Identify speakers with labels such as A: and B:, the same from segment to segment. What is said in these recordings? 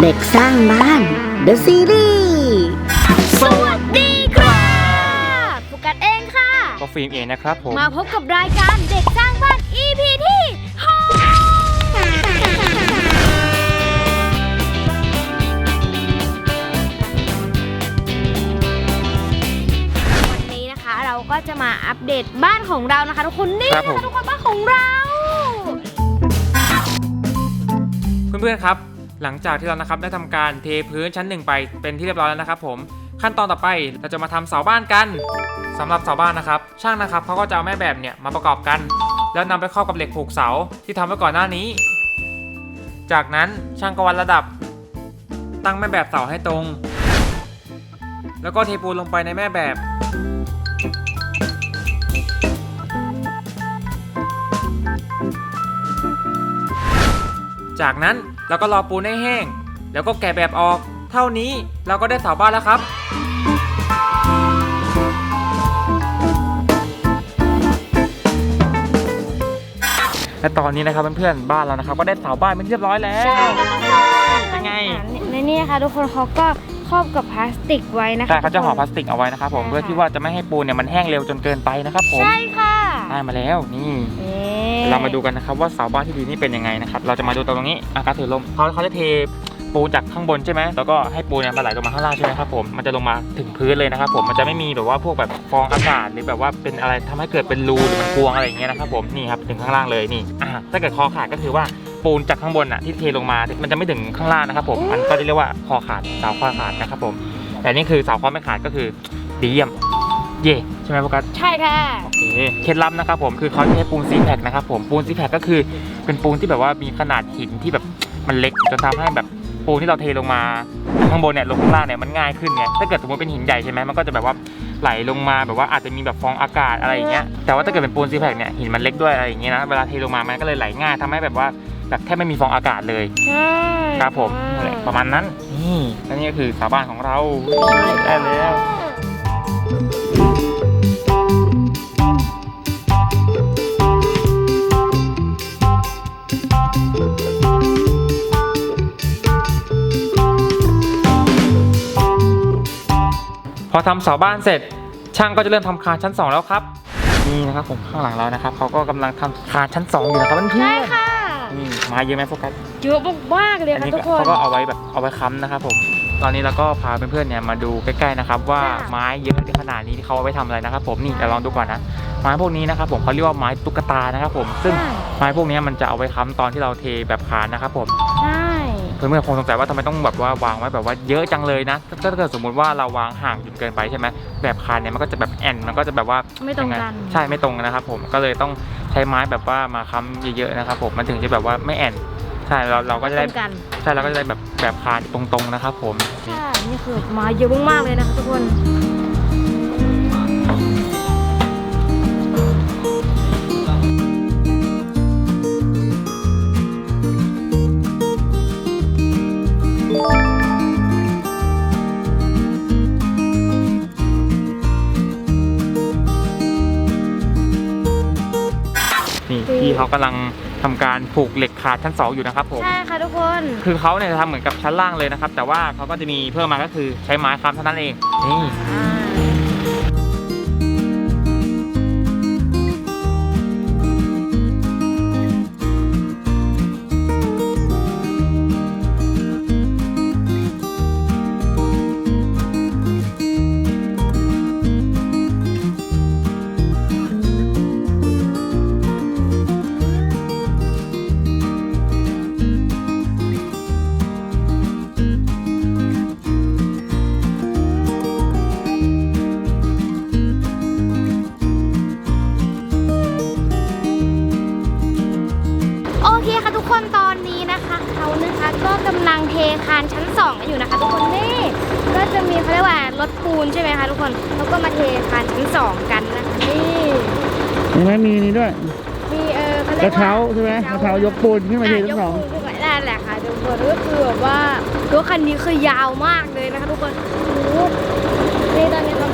A: เด็กสร้างบ้าน The Series
B: สวัสดีครับโฟกัสเองค่ะ
C: ก็ฟิล์มเองนะครับผม
B: มาพบกับรายการเด็กสร้างบ้าน EP ที่วันนี้นะคะ เราก็จะมาอัปเดตบ้านของเรานะคะ ทุกคนนี่
C: ครับ
B: นะ
C: ผม
B: คะทุกคนบ้านของเรา
C: เพื่อนๆครับ หลังจากที่เรานะครับได้ทำการเทพื้นชั้นหนึ่งไปเป็นที่เรียบร้อยแล้วนะครับผมขั้นตอนต่อไปเราจะมาทำเสาบ้านกันสำหรับเสาบ้านนะครับ ช่างนะครับเขาก็จะเอาแม่แบบเนี่ยมาประกอบกัน แล้วนำไปเข้ากับเหล็กผูกเสาที่ทำไว้ก่อนหน้านี้ จากนั้นช่างก็วัดระดับ ตั้งแม่แบบเสาให้ตรง แล้วก็เทปูนลงไปในแม่แบบจากนั้น เราก็รอปูนให้แห้ง แล้วก็แกะแบบออก เท่านี้เราก็ได้เสาบ้านแล้วครับ และตอนนี้นะครับเพื่อนๆบ้านเรานะครับก็ได้เสาบ้านเป็นที่เรียบร้อยแล้ว เป็นไง
B: ในนี่นะคะทุกคนเขาก็ครอบกับพลาสติกไว้นะคะ
C: ใช่เขาจะห่อพลาส
B: ทุก
C: ติกเอาไว้นะครับผม
B: ใช่ค่ะ
C: เพื่อที่ว่าจะไม่ให้ปูนเนี่ยมันแห้งเร็วจนเกินไปนะครับผ
B: คน
C: ม
B: ใช่ค่ะ
C: ได้มาแล้วนี่
B: นี่
C: เรามาดูกันนะครับว่าเสาบ้านที่ดีนี่เป็นยังไงนะครับ เราจะมาดูตรงนี้อากาศถือลมเขาเขาจะเทปูจากข้างบนใช่ไหมแล้วก็ให้ปูเนี่ยมาไหลลงมาข้างล่างใช่ไหมครับผม มันจะลงมาถึงพื้นเลยนะครับผม มันจะไม่มีแบบว่าพวกแบบฟองอากาศหรือแบบว่าเป็นอะไรทำให้เกิดเป็นรูหรือมันกวงอะไรอย่างเงี้ยนะครับผม นี่ครับถึงข้างล่างเลยนี่อ่าถ้าเกิดคอขาดก็คือว่าปูนจากข้างบนอะที่เทลงมา มันจะไม่ถึงข้างล่างนะครับผม มันก็จะเรียกว่าคอขาดเสาคอขาดนะครับผม แต่นี่คือเสาคอไม่ขาดก็คือดีเยี่ยม เย่ ใช่ไหมโฟกัส
B: ใช่ค่ะ
C: โอเคเคล็ดลับนะครับผมคือเขาจะใช้ปูนซีแพคนะครับผมปูนซีแพคก็คือเป็นปูนที่แบบว่ามีขนาดหินที่แบบมันเล็กจนทำให้แบบปูนที่เราเทลงมาจากข้างบนเนี่ยลงข้างล่างเนี่ยมันง่ายขึ้นไงถ้าเกิดสมมติเป็นหินใหญ่ใช่ไหมมันก็จะแบบว่าไหลลงมาแบบว่าอาจจะมีแบบฟองอากาศอะไรอย่างเงี้ยแต่ว่าถ้าเกิดเป็นปูนซีแพคเนี่ยหินมันเล็กด้วยอะไรอย่างเงี้ยนะเวลาเทลงมามันก็เลยไหลง่ายทำให้แบบว่าแบบแทบไม่มีฟองอากาศเลย
B: ใช่
C: ครับผมนั่นแหละประมาณนั้นนี่และนี่ก็คือสาบ้านของเราได้แล้วพ อทำเสาบ้านเสร็จ ช่างก็จะเริ่มทำคานชั้น 2 แล้วครับ นี่นะครับผมข้างหลังเรานะครับเขาก็กำลังทำคานชั้น 2 อยู่นะครับเพื่อน
B: ใช่ค่ะ
C: ๆนี่มาเยอะไหมโฟกัส
B: เยอะมากๆเลย
C: อัน
B: ค่ะ
C: นี้
B: ทุกคน
C: เขาก็เอาไว้แบบเอาไว้ค้ำนะครับผมตอนนี้เราก็พาเพื่อนๆเนี่ยมาดูใกล้ๆนะครับว่า
B: ค่ะ
C: ไม้เยอะขนาดนี้ที่เขาเอาไว้ทำอะไรนะครับ ผมนี่เดี๋ยวลองดูก่อนนะไม้พวกนี้นะครับผมเขาเรียกว่าไม้ตุ๊กตานะครับผมซึ่ง
B: ใช่
C: ไม้พวกนี้มันจะเอาไว้ค้ำตอนที่เราเทแบบคานนะครับผม
B: ใช่
C: เพื่อนๆคงสงสัยว่าทำไมต้องแบบว่าวางไว้แบบว่าเยอะจังเลยนะถ้าเกิดสมมุติว่าเราวางห่างจนเกินไปใช่ไหมแบบคานเนี่ยมันก็จะแบบแอนมันก็จะแบบว่า
B: ไม่ตรงกัน
C: ใช่ไม่ตรงนะครับ ผมก็เลยต้องใช้ไม้แบบว่ามาค้ำเยอะๆนะครับผมมันถึงจะแบบว่าไม่แอนใช่เราเราก็จะได้ใช่เราก็จะได้แบบแบบคานตรงๆนะครับ ผม
B: ใช่นี่คือมาเยอะมากๆเลยนะคะทุกคน
C: นี่พี่เขากำลังทำการผูกเหล็กขาดชั้นสองอยู่นะครับผม
B: ใช่ค่ะทุกคน
C: คือเขาเนี่ยจะทำเหมือนกับชั้นล่างเลยนะครับ แต่ว่าเขาก็จะมีเพิ่มมาก็คือใช้ไม้ค้ำเท่านั้นเองนี่า
B: นชั้นสองกันอยู่นะคะ ทุกคนนี่ก็จะมีเขาเรียกว่ารถปูนใช่ไหมคะทุกคนเขาก็มาเทคานชั้นสองกันนะคะนี่
D: เห็นไหมมีนี่ด้วย
B: มีเออเขาเรี
D: ก
B: ย
D: ระ
B: กว่า
D: เช้าใช่ไหมกระเช้ายกปูนขึ้นมาทีทั้งสองะ
B: ยกปูนขึ้นมาได้แหละค่ะทุกคนก็คือแบบว่ารถคันนี้คือยาวมากเลยนะคะทุกคนโอ้โหนี่ตอนนี้เขา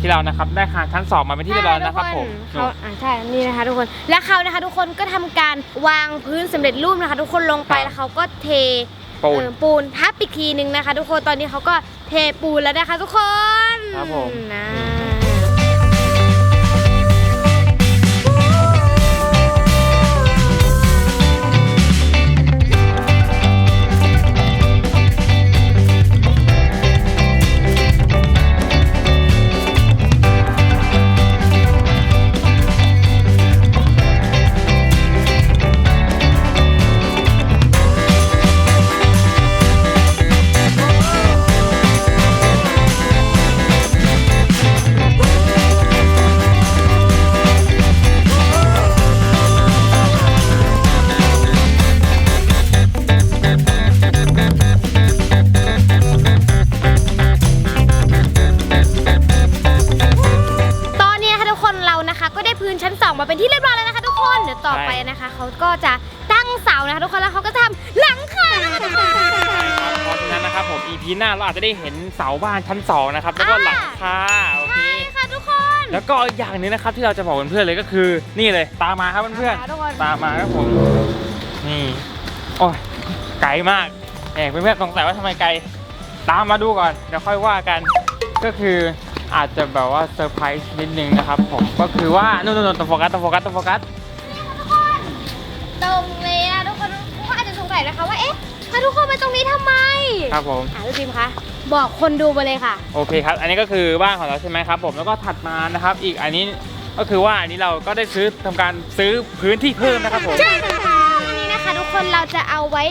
B: ที่เรา
C: นะครับได้คานชั้นสองมาเป็นที่เรียบร้อยแล้วนะครับผม
B: เขาอ่าใช่นี่นะคะทุกคนและเขานะคะทุกคนก็ทำการวางพื้นสำเร็จรูปนะคะ ทุกคนลงไปแล้วเขาก็เท
C: ปูน
B: เอ่อปูนทับอีกทีหนึ่งนะคะ ทุกคนตอนนี้เขาก็เทปูนแล้วนะคะ ทุกคน
C: ครับผม
B: นะ นะครับ
C: ผม EP หน้าเราอาจจะได้เห็นเสาบ้านชั้นสองนะครับ แล้วก็หลังคาโอเค
B: ใช่ค่ะทุกคน
C: แล้วก็อีกอย่างหนึงนะครับที่เราจะบอกเพื่อนๆเลยก็คือนี่เลยตามมาครับเพื่อน
B: ค่ะทุกคน
C: ๆตามมาครับผมนี่โอ้ยไกลมากแหมเพื่อนๆสงสัยว่าทำไมไกลตามมาดูก่อนเดี๋ยวค่อยว่ากันก็คืออาจจะแบบว่าเซอร์ไพรส์นิดนึงนะครับผมก็คือว่านู่นๆๆต้องโฟกัสต้องโฟกัสต้องโฟกัส
B: ตรงเลยนะทุกคนทุกคนอาจจะสงสัยนะคะว่าเอ๊ะ ถ้าทุกคนไปตรงนี้ทำไม
C: ครับผม
B: อะพี่พิมคะบอกคนดูไปเลยค่ะ
C: โอเคครับ อันนี้ก็คือบ้านของเราใช่ไหมครับ ผม แล้วก็ถัดมานะครับ อีกอันนี้ก็คือว่าอันนี้เราก็ได้ซื้อทำการซื้อพื้นที่เพิ่มนะครับผม
B: ใช่ค่ะวันนี้นะคะ ทุกคนเราจะเอาไว้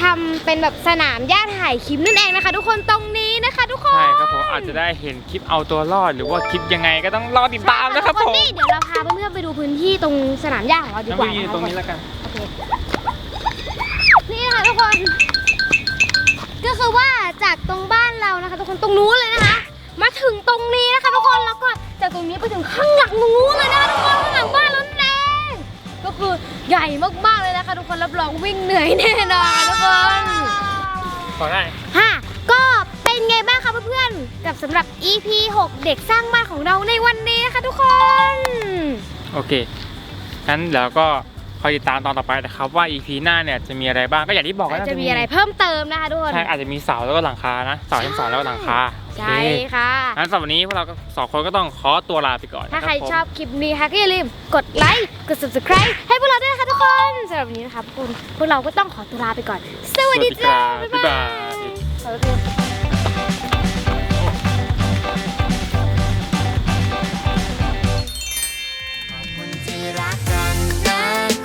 B: ทำเป็นแบบสนามหญ้าถ่ายคลิปนั่นเองนะคะ ทุกคนตรงนี้นะคะ ทุกคน
C: ใช่ครับผมอาจจะได้เห็นคลิปเอาตัวรอด หรือว่าคลิปยังไงก็ต้องรอติดตามนะครับ
B: ทุก
C: ผม
B: นี่เดี๋ยวเราพาเพื่อนๆไปดูพื้นที่ตรงสนามหญ้าของเราดี
C: น้ำ
B: ก
C: ไป
B: ว่า
C: ยืน
B: นะคะ
C: ตรงนี้แล้วกัน
B: โอเคนี่ค่ะ ทุกคน ก็คือว่าจากตรงบ้านเรานะคะ ทุกคนตรงนู้นเลยนะคะ มาถึงตรงนี้นะคะทุกคนแล้วก็จากตรงนี้ไปถึงข้างหลังนู้นเลยนะคะทุกคนข้างหลังบ้านเรานั่นเองก็คือใหญ่มากๆเลยนะคะ ทุกคนรับรองวิ่งเหนื่อยแน่นอนทุกคน
C: ขอได้
B: ฮะก็เป็นไงบ้างคะเพื่อนๆกับสำหรับ EP 6 เด็กสร้างบ้านของเราในวันนี้นะคะทุกคน
C: โอเคงั้นเดี๋ยวก็ คอยติดตามตอนต่อไปนะครับว่า EP หน้าเนี่ยจะมีอะไรบ้างก็อย่างที่บอกกัน
B: จะมีอะไรเพิ่มเติมนะคะทุกคน
C: ใช่อาจจะมีเสาแล้วก็หลังคานะเสาชั้นสองแล้วก็หลังคา
B: ใช่
C: โอเค
B: ค่ะ
C: งั้นสำหรับวันนี้พวกเราก็สองคนก็ต้องขอตัวลาไปก่อน
B: ถ้า
C: นะ
B: ใคร
C: ผม
B: ชอบคลิปนี้ค่ะก็อย่าลืมกดไลค์กด subscribe ให้พวกเราด้วยนะคะทุกคนสำหรับวันนี้นะคะพวกคุณพวกเราก็ต้องขอตัวลาไปก่อน สวัสดีจ้า
C: สวัสดี
B: บ๊าย
C: ครับ
B: บา
C: บ๊ายบาย
B: ยขอบ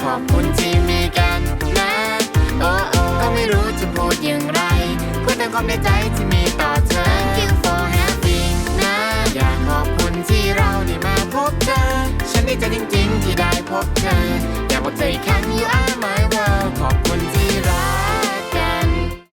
E: ขอบคุณที่มีกันนะโอ้โอ้ก็ไม่รู้จะพูดอย่างไรพูดแต่ความในใจที่มีต่อเธอ Thank you for having นะอยากขอบคุณที่เราได้มาพบเธอ ฉันดีใจจริงๆที่ได้พบเธอ อยากบอกเธออีกครั้ง